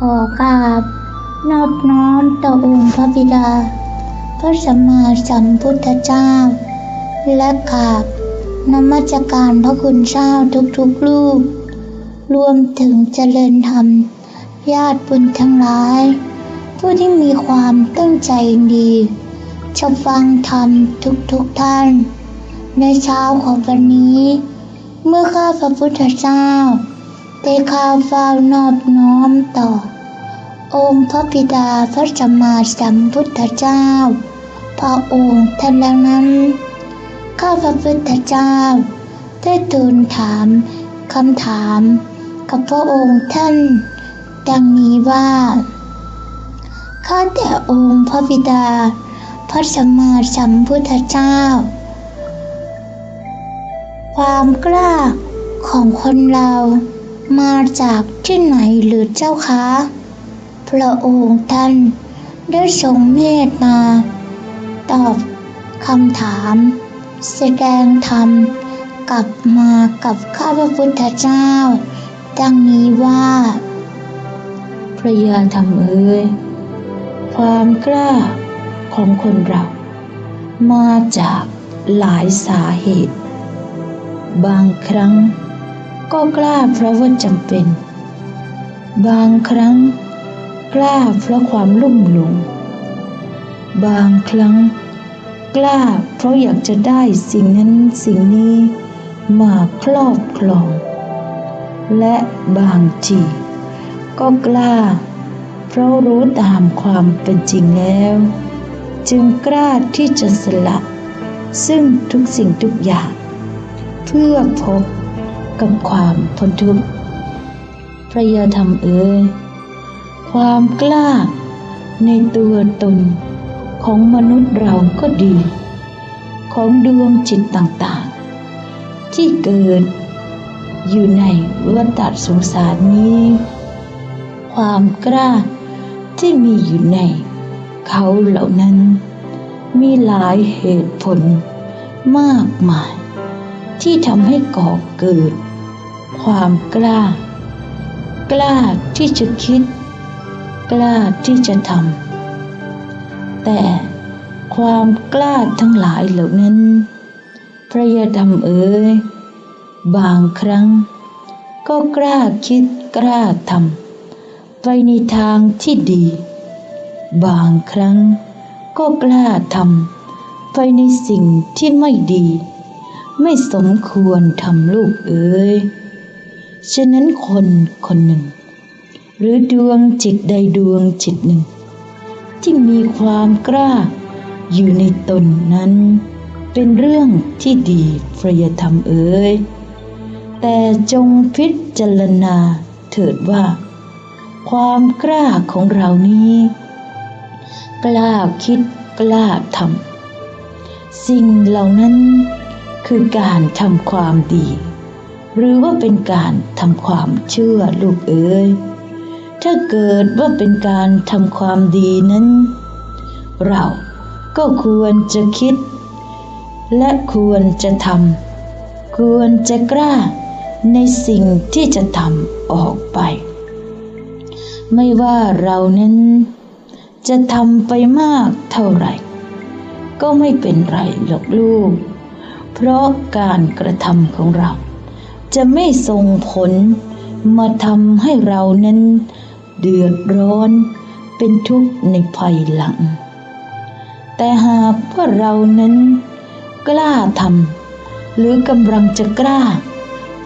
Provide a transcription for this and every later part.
ขอกราบ นอบน้อมต่อองค์พระบิดา พระสัมมาสัมพุทธเจ้า และกราบนมัสการพระคุณเจ้าทุกๆลูกรวมถึงเจริญธรรม ญาติบุญทั้งหลาย ผู้ที่มีความตั้งใจดีจะฟังธรรมทุกๆท่าน ในเช้าของวันนี้ เมื่อข้าพระพุทธเจ้า ได้ข้าเฝ้านอบน้อมต่อ องค์พระบิดาพระสัมมาสัมพุทธเจ้า พระองค์ท่านแล้วนั้น ข้าพระพุทธเจ้า ได้ทูลถามคำถาม กับพระองค์ท่าน ดังนี้ว่า ข้าแต่องค์พระบิดา พระสัมมาสัมพุทธเจ้า ความกล้าของคนเรา มาจากที่ไหนหรือเจ้าคะ พระองค์ท่านได้ทรงเมตตาตอบคำถาม แสดงธรรมกลับมากับข้าพระพุทธเจ้า ดังนี้ว่า พระยาธรรมเอ้ยความกล้าของคนเรา มาจากหลายสาเหตุ บางครั้ง ก็กล้าเพราะว่าจำเป็น บางครั้ง กล้าเพราะความลุ่มหลง บางครั้ง กล้าเพราะอยากจะได้สิ่งนั้นสิ่งนี้มาครอบครอง และบางทีก็กล้า เพราะรู้ตามความเป็นจริงแล้ว จึงกล้าที่จะสละ ซึ่งทุกสิ่งทุกอย่าง เพื่อพบ กับความพ้นทุกข์พระยาธรรมเอ่ยความกล้าในตัวตนของมนุษย์เราก็ดี ของดวงจิตต่างๆ ที่เกิดอยู่ในวัฏสงสารนี้ ความกล้าที่มีอยู่ในเขาเหล่านั้น มีหลายเหตุผลมากมาย ที่ทำให้ก่อเกิด ความกล้า กล้าที่จะคิด กล้าที่จะทำแต่ความกล้าทั้งหลายเหล่านั้น พระยาธรรมเอ๋ยบางครั้ง ก็กล้าคิดกล้าทำไปในทางที่ดี บางครั้งก็กล้าทำไปในสิ่งที่ไม่ดี ไม่สมควรทำลูกเอ๋ยฉะนั้นคนคนหนึ่ง หรือดวงจิตใดดวงจิตหนึ่ง ที่มีความกล้าอยู่ในตนนั้น เป็นเรื่องที่ดีพระยธรรมเอ๋ยแต่จงพิจารณาเถิดว่า ความกล้าของเรานี้ กล้าคิดกล้าทำสิ่งเหล่านั้น คือการทำความดี หรือว่าเป็นการทำความเชื่อลูกเอ๋ยถ้าเกิดว่าเป็นการทำความดีนั้น เราก็ควรจะคิด และควรจะทำควรจะกล้าในสิ่งที่จะทำออกไป ไม่ว่าเรานั้น จะทำไปมากเท่าไหร่ ก็ไม่เป็นไรหรอกลูก เพราะการกระทำของเรา จะไม่ส่งผลมาทำให้เรานั้น เดือดร้อนเป็นทุกข์ในภายหลัง แต่หากว่าเรานั้น กล้าทำหรือกำลังจะกล้า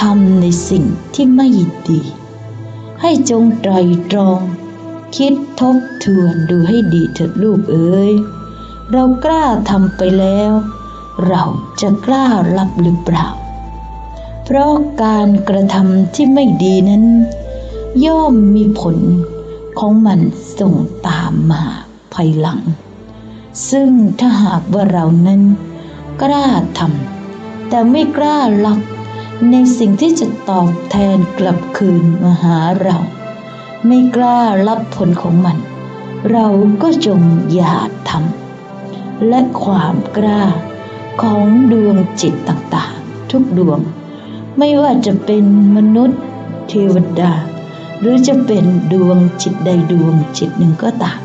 ทำในสิ่งที่ไม่ดี ให้จงไตรตรอง คิดทบทวนดูให้ดีเถิดลูกเอ๋ยเรากล้าทำไปแล้ว เราจะกล้ารับหรือเปล่า เพราะการกระทำที่ไม่ดีนั้น ย่อมมีผลของมันส่งตามมาภายหลัง ซึ่งถ้าหากว่าเรานั้น กล้าทำแต่ไม่กล้ารับในสิ่งที่จะตอบแทนกลับคืนมาหาเรา ไม่กล้ารับผลของมัน เราก็จงอย่าทำและความกล้า ของดวงจิตต่างๆ ทุกดวง ไม่ว่าจะเป็นมนุษย์ เทวดา หรือจะเป็นดวงจิตใดดวงจิตหนึ่งก็ตาม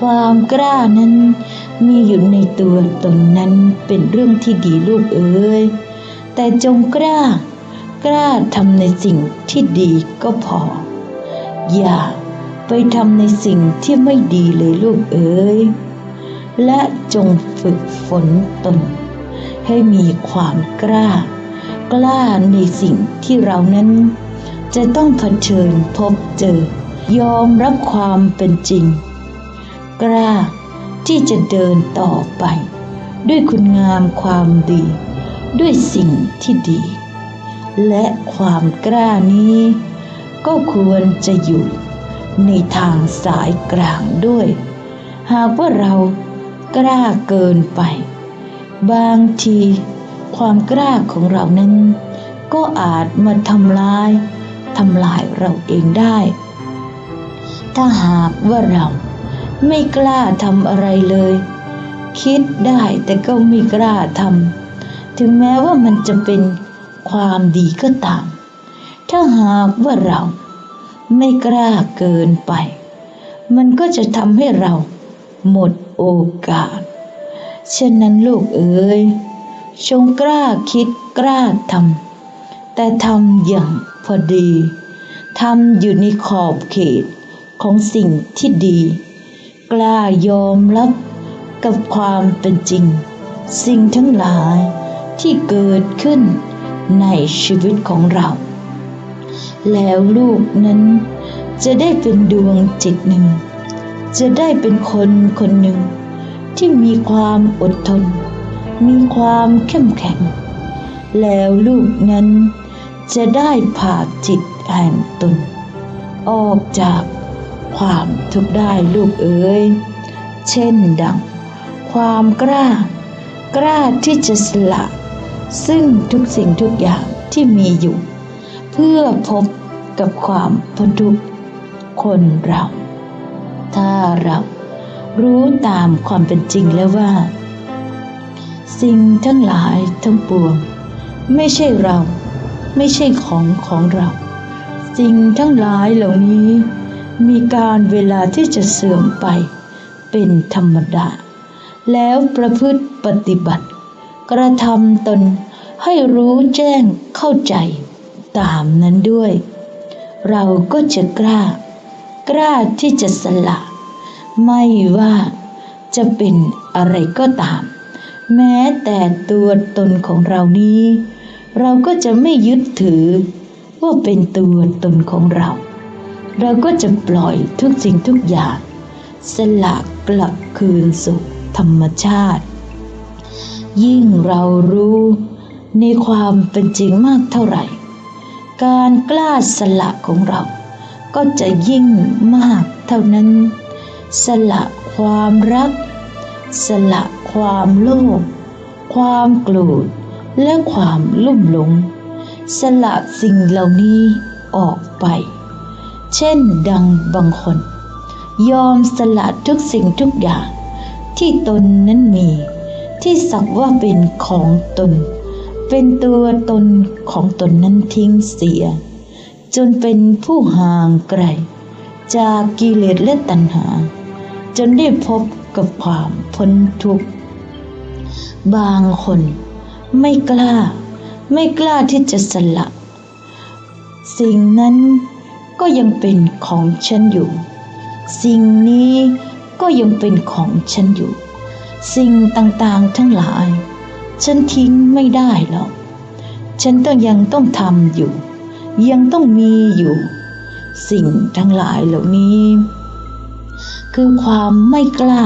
ความกล้านั้นมีอยู่ในตัวตนนั้นเป็นเรื่องที่ดีลูกเอ๋ยแต่จงกล้ากล้าทำในสิ่งที่ดีก็พอ อย่าไปทำในสิ่งที่ไม่ดีเลยลูกเอ๋ย และจงฝึกฝนตน ให้มีความกล้า กล้าในสิ่งที่เรานั้น จะต้องเผชิญพบเจอ ยอมรับความเป็นจริง กล้าที่จะเดินต่อไป ด้วยคุณงามความดี ด้วยสิ่งที่ดี และความกล้านี้ ก็ควรจะอยู่ในทางสายกลางด้วย หากว่าเรา กล้าเกินไป บางที ความกล้าของเรานั้น ก็อาจมาทำลายทำลายเราเองได้ ถ้าหากว่าเราไม่กล้าทำอะไรเลย คิดได้แต่ก็ไม่กล้าทำถึงแม้ว่ามันจะเป็นความดีก็ตาม ถ้าหากว่าเราไม่กล้าเกินไป มันก็จะทำให้เราหมด โอกาสฉะนั้นลูกเอ๋ยจงกล้าคิดกล้าทำแต่ทำอย่างพอดีทำอยู่ในขอบเขตของสิ่งที่ดี กล้ายอมรับกับความเป็นจริง สิ่งทั้งหลายที่เกิดขึ้นในชีวิตของเรา แล้วลูกนั้นจะได้เป็นดวงจิตหนึ่ง จะได้เป็นคนคนหนึ่ง ที่มีความอดทน มีความเข้มแข็ง แล้วลูกนั้นจะได้ผ่าจิตแห่งตน ออกจากความทุกข์ได้ลูกเอ๋ยเช่นดัง ความกล้า กล้าที่จะสละ ซึ่งทุกสิ่งทุกอย่างที่มีอยู่ เพื่อพบกับความพ้นทุกข์คนเรา ถ้าเรารู้ตามความเป็นจริงแล้วว่า สิ่งทั้งหลายทั้งปวง ไม่ใช่เรา ไม่ใช่ของของเรา สิ่งทั้งหลายเหล่านี้ มีการเวลาที่จะเสื่อมไปเป็นธรรมดา แล้วประพฤติปฏิบัติ กระทำตนให้รู้แจ้งเข้าใจตามนั้นด้วย เราก็จะกล้า กล้าที่จะสละ ไม่ว่าจะเป็นอะไรก็ตาม แม้แต่ตัวตนของเรานี้ เราก็จะไม่ยึดถือว่าเป็นตัวตนของเรา เราก็จะปล่อยทุกสิ่งทุกอย่าง สละกลับคืนสู่ธรรมชาติ ยิ่งเรารู้ในความเป็นจริงมากเท่าไหร่ การกล้าสละของเรา ก็จะยิ่งมากเท่านั้น สละความรัก สละความโลภความโกรธและความลุ่มหลง สละสิ่งเหล่านี้ออกไป เช่นดังบางคน ยอมสละทุกสิ่งทุกอย่าง ที่ตนนั้นมี ที่สักว่าเป็นของตน เป็นตัวตนของตนนั้นทิ้งเสีย จนเป็นผู้ห่างไกล จากกิเลสและตัณหา จนได้พบกับความพ้นทุกข์ บางคนไม่กล้า ไม่กล้าที่จะสละ สิ่งนั้นก็ยังเป็นของฉันอยู่ สิ่งนี้ก็ยังเป็นของฉันอยู่ สิ่งต่างๆทั้งหลาย ฉันทิ้งไม่ได้หรอก ฉันต้องยังต้องทำอยู่ ยังต้องมีอยู่ สิ่งทั้งหลายเหล่านี้ คือความไม่กล้า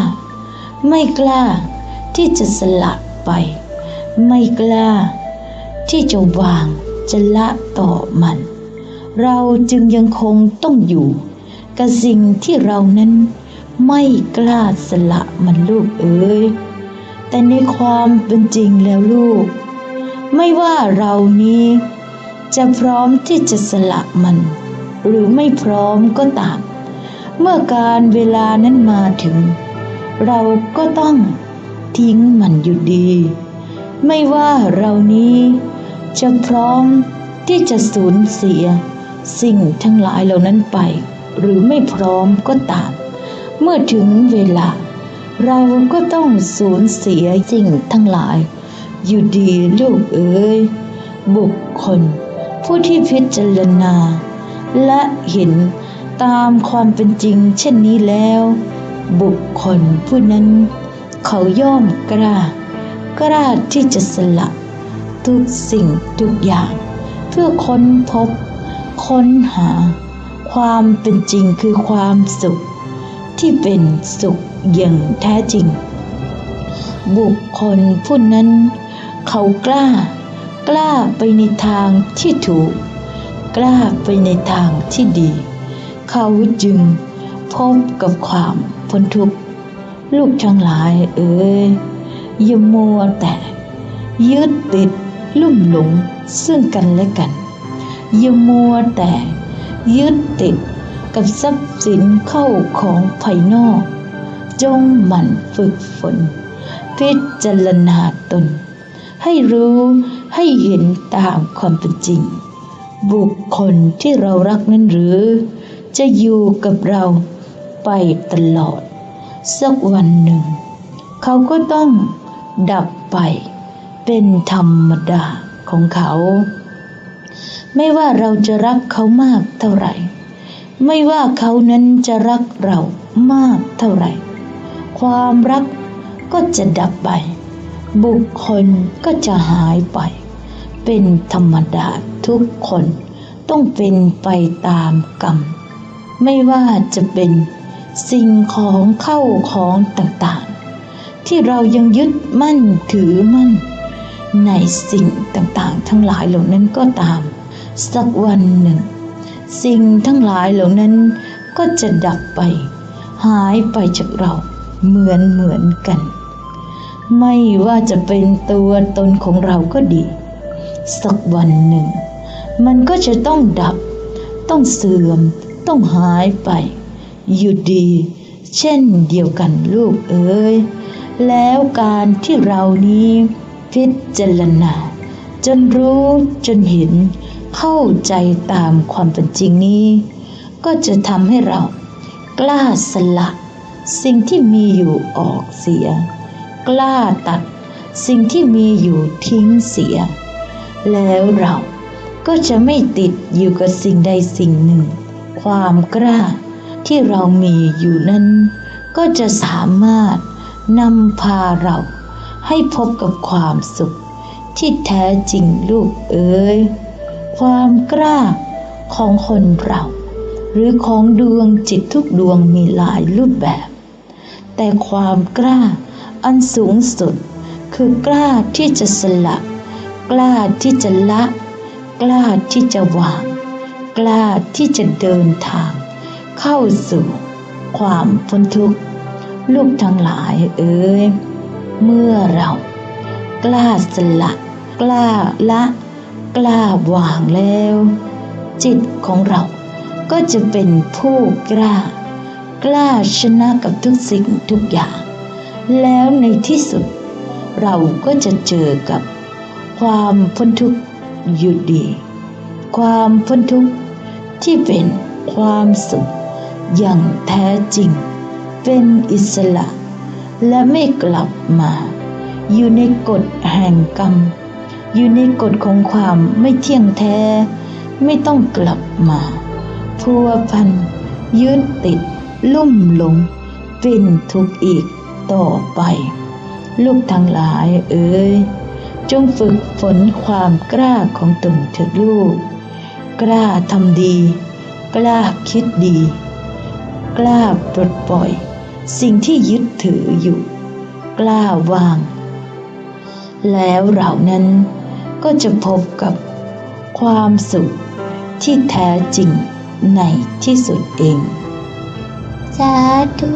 ไม่กล้าที่จะสละไป ไม่กล้า ที่จะวางจะละต่อมัน เราจึงยังคงต้องอยู่ กับสิ่งที่เรานั้นไม่กล้าสละมันลูกเอ๋ยแต่ในความเป็นจริงแล้วลูก ไม่ว่าเรานี้ จะพร้อมที่จะสละมัน หรือไม่พร้อมก็ตาม เมื่อการเวลานั้นมาถึง เราก็ต้องทิ้งมันอยู่ดี ไม่ว่าเรานี้จะพร้อมที่จะสูญเสีย สิ่งทั้งหลายเหล่านั้นไป หรือไม่พร้อมก็ตาม เมื่อถึงเวลา เราก็ต้องสูญเสียสิ่งทั้งหลาย อยู่ดีลูกเอ๋ยบุคคล ผู้ที่พิจารณา และเห็นตามความเป็นจริงเช่นนี้แล้ว บุคคลผู้นั้น เขาย่อมกล้ากล้าที่จะสละ ทุกสิ่งทุกอย่าง เพื่อค้นพบ ค้นหา ความเป็นจริงคือความสุข ที่เป็นสุขอย่างแท้จริง บุคคลผู้นั้น เขากล้า กล้าไปในทางที่ถูก กล้าไปในทางที่ดี เขาจึงพบกับความพ้นทุกข์ลูกทั้งหลายเอ๋ยอย่ามัวแต่ ยึดติดลุ่มหลงซึ่งกันและกันอย่ามัวแต่ยึดติดกับทรัพย์สินเข้าของภายนอก จงหมั่นฝึกฝน พิจารณาตน ให้รู้ ให้เห็นตามความเป็นจริง บุคคลที่เรารักนั้นหรือ จะอยู่กับเราไปตลอด สักวันหนึ่ง เขาก็ต้องดับไปเป็นธรรมดาของเขา ไม่ว่าเราจะรักเขามากเท่าไหร่ ไม่ว่าเขานั้นจะรักเรามากเท่าไหร่ ความรักก็จะดับไป บุคคลก็จะหายไป เป็นธรรมดาทุกคนต้องเป็นไปตามกรรม ไม่ว่าจะเป็นสิ่งของเข้าของต่างๆ ที่เรายังยึดมั่นถือมั่น ในสิ่งต่างๆ ทั้งหลายเหล่านั้นก็ตาม สักวันหนึ่ง สิ่งทั้งหลายเหล่านั้นก็จะดับไป หายไปจากเราเหมือนเหมือนกัน ไม่ว่าจะเป็นตัวตนของเราก็ดี สักวันหนึ่ง มันก็จะต้องดับ ต้องเสื่อม ต้องหายไป อยู่ดี เช่นเดียวกันลูกเอ๋ยแล้วการที่เรานี้พิจารณาจนรู้จนเห็นเข้าใจตามความเป็นจริงนี้ ก็จะทำให้เรากล้าสละ สิ่งที่มีอยู่ออกเสีย กล้าตัดสิ่งที่มีอยู่ทิ้งเสีย แล้วเราก็จะไม่ติดอยู่กับสิ่งใดสิ่งหนึ่ง ความกล้าที่เรามีอยู่นั้น ก็จะสามารถนำพาเราให้พบกับความสุข ที่แท้จริงลูกเอ๋ยความกล้าของคนเรา หรือของดวงจิตทุกดวงมีหลายรูปแบบ แต่ความกล้า อันสูงสุด คือกล้าที่จะสละ กล้าที่จะละ กล้าที่จะวาง กล้าที่จะเดินทาง เข้าสู่ความพ้นทุกข์ ลูกทั้งหลายเอ๋ยเมื่อเรา กล้าสละ กล้าละ กล้าวางแล้ว จิตของเราก็จะเป็นผู้กล้า กล้าชนะกับทุกสิ่งทุกอย่าง แล้วในที่สุด เราก็จะเจอกับความพ้นทุกข์อยู่ดี ความพ้นทุกข์ที่เป็นความสุขอย่างแท้จริง เป็นอิสระ และไม่กลับมา อยู่ในกฎแห่งกรรม อยู่ในกฎของความไม่เที่ยงแท้ ไม่ต้องกลับมาพัวพันยึดติดลุ่มหลงเป็นทุกข์อีก ต่อไป ลูกทั้งหลายเอ๋ยจงฝึกฝนความกล้าของตนเถิดลูก กล้าทำดี กล้าคิดดี กล้าปลดปล่อย สิ่งที่ยึดถืออยู่ กล้าวาง แล้วเรานั้นก็จะพบกับความสุขที่แท้จริงในที่สุดเอง สาธุ